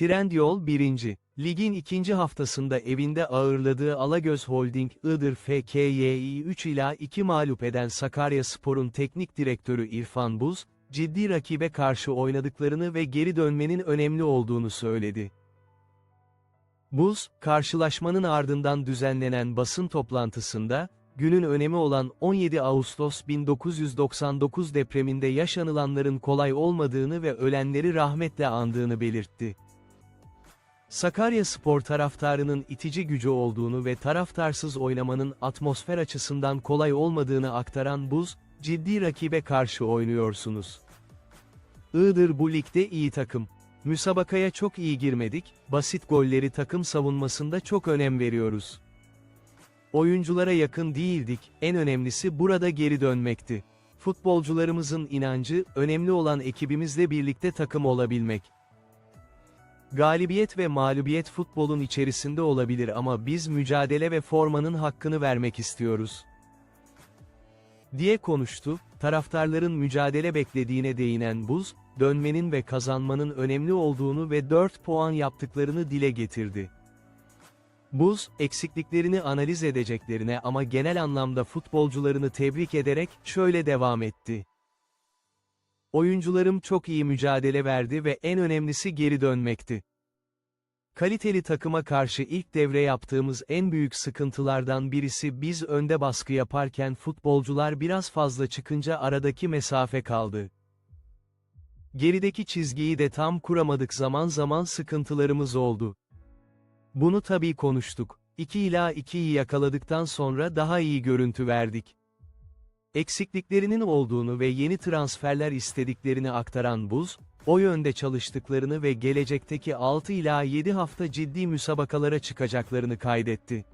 Trendyol 1. Ligin ikinci haftasında evinde ağırladığı Alagöz Holding Iğdır FKY'yi 3 ila 2 mağlup eden Sakaryaspor'un teknik direktörü İrfan Buz, ciddi rakibe karşı oynadıklarını ve geri dönmenin önemli olduğunu söyledi. Buz, karşılaşmanın ardından düzenlenen basın toplantısında, günün önemi olan 17 Ağustos 1999 depreminde yaşanılanların kolay olmadığını ve ölenleri rahmetle andığını belirtti. Sakarya Spor taraftarının itici gücü olduğunu ve taraftarsız oynamanın atmosfer açısından kolay olmadığını aktaran Buz, ciddi rakibe karşı oynuyorsunuz. Iğdır bu ligde iyi takım. Müsabakaya çok iyi girmedik, basit golleri takım savunmasında çok önem veriyoruz. Oyunculara yakın değildik, en önemlisi burada geri dönmekti. Futbolcularımızın inancı, önemli olan ekibimizle birlikte takım olabilmek. Galibiyet ve mağlubiyet futbolun içerisinde olabilir ama biz mücadele ve formanın hakkını vermek istiyoruz. Diye konuştu, taraftarların mücadele beklediğine değinen Buz, dönmenin ve kazanmanın önemli olduğunu ve 4 puan yaptıklarını dile getirdi. Buz, eksikliklerini analiz edeceklerine ama genel anlamda futbolcularını tebrik ederek, şöyle devam etti. Oyuncularım çok iyi mücadele verdi ve en önemlisi geri dönmekti. Kaliteli takıma karşı ilk devre yaptığımız en büyük sıkıntılardan birisi biz önde baskı yaparken futbolcular biraz fazla çıkınca aradaki mesafe kaldı. Gerideki çizgiyi de tam kuramadık zaman zaman sıkıntılarımız oldu. Bunu tabii konuştuk. 2 ila 2'yi yakaladıktan sonra daha iyi görüntü verdik. Eksikliklerinin olduğunu ve yeni transferler istediklerini aktaran Buz, o yönde çalıştıklarını ve gelecekteki 6 ila 7 hafta ciddi müsabakalara çıkacaklarını kaydetti.